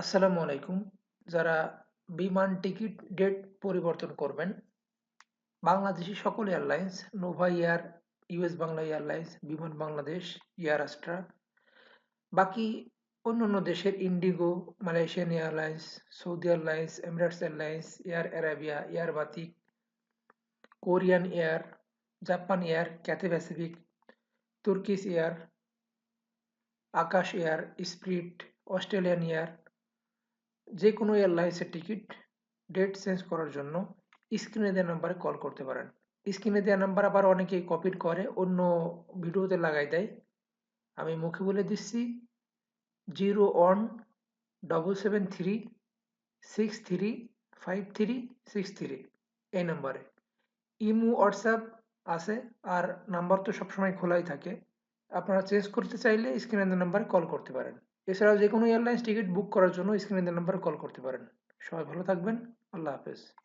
আসসালামু আলাইকুম। যারা বিমান টিকিট ডেট পরিবর্তন করবেন, বাংলাদেশি সকল airlines, Novoair US Bangla Airlines, Biman Bangladesh, Air Astra, বাকি অন্য অন্য দেশের IndiGo, Malaysian Airlines, Saudi Airlines, Emirates Airlines, Air Arabia, Air Batik, Korean Air, Japan Air, Cathay Pacific Turkish Air, Akasa Air, Spirit, Australian Air যে কোনো এয়ারলাইন্সের ticket date change করার জন্য স্ক্রিনে দেওয়া নাম্বারে কল করতে পারেন। স্ক্রিনে দেওয়া নাম্বার আবার অনেকেই কপি করে, অন্য ভিডিওতে লাগাই দেয়। আমি মুখে বলে দিচ্ছি, zero one double seven three six three five three six three এই নাম্বারে। ইমো, হোয়াটসঅ্যাপ আছে, আর নাম্বার তো সবসময় খোলাই থাকে। আপনারা চেঞ্জ করতে চাইলে স্ক্রিনে নাম্বারে কল করতে পারেন। এছাড়াও যে কোনো এয়ারলাইন্স টিকিট বুক করার জন্য স্ক্রিনে নাম্বারে কল করতে পারেন। সবাই ভালো থাকবেন। আল্লাহ হাফেজ।